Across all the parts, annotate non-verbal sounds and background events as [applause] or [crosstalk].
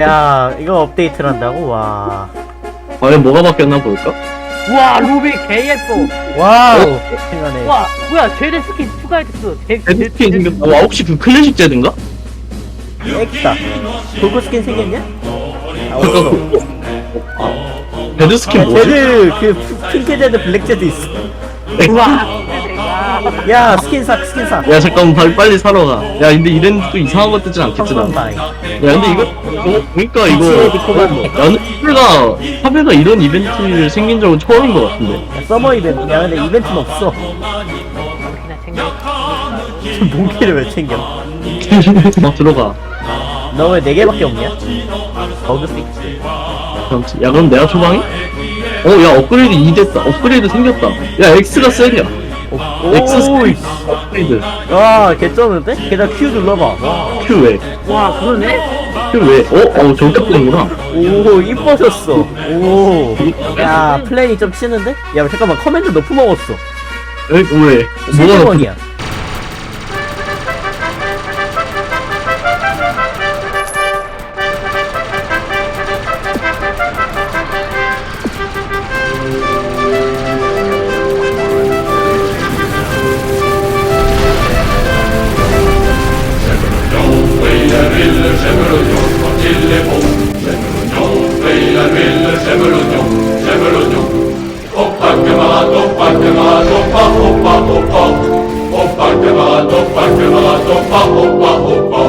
야 이거 업데이트를 한다고? 와 과연 뭐가 바뀌었나 볼까? 우와 루비 개 예뻐 와우 생각네 와 뭐야 제드 스킨 추가했어 제, 헤드 스킨 생겼다. 와 혹시 그 클래식 제드인가? 액다 도구 스킨 생겼냐? 아 없어 그 헤드 스킨 뭐지? 제드 그 핑크 제드 블랙 제드 있어 우와 야 스킨 사 스킨 사야 잠깐만 빨리, 빨리 사러 가. 야 근데 이런 또 이상한 거 뜨진 않겠지 나. 야 근데 이거 어, 보니까 이거 디코반도 야는 하베가 하베가 이런 이벤트를 생긴 적은 처음인 것 같은데. 야, 서머 이벤트 야 근데 이벤트는 없어 [laughs] 그냥 몽키를 왜 챙겨 [laughs] 막 들어가. 너왜 4개밖에 없냐? 버그 픽스. 야 그럼 내가 초방이? 어야 업그레이드 2 됐다. 업그레이드 생겼다. 야 X가 세냐? 오이 업그레이드. 와 개쩌는데? 게다가 Q 눌러봐 와. Q 왜? 와 그러네 Q 왜? 어? 어 뜨는구나. 오 이뻐졌어 오야 플랜이 좀 치는데? 야 잠깐만 커맨드 너프 먹었어 에? 왜? 뭐가 나 700원이야 Тримала топа, тримала топа, опа, опа.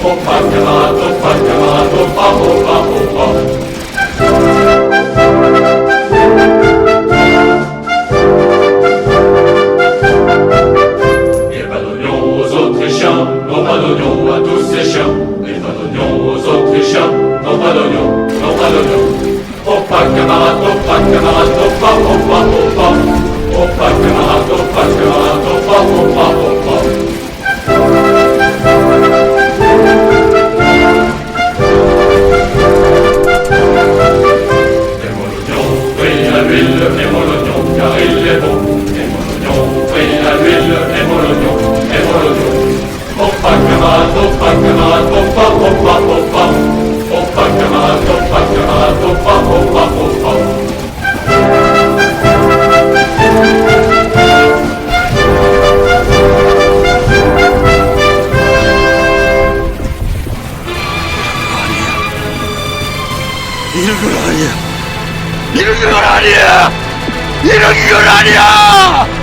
Opa, camarada, opa, camarada, opa, opa Autrichiens, non pas d'oignons à tous ces chiens. Et pas d'oignons aux Autrichiens, non pas d'oignons, non pas d'oignons. Oh pas camarade, oh pas camarade, oh pas, oh pas, oh pas. Oh pas camarade, oh pas camarade, oh pas, oh pas, oh pas. Aimons l'oignon, oui à l'huile, aimons l'oignon, car il est bon. 이런 건 아니야! 이런 건 아니야! 이런 건 아니야!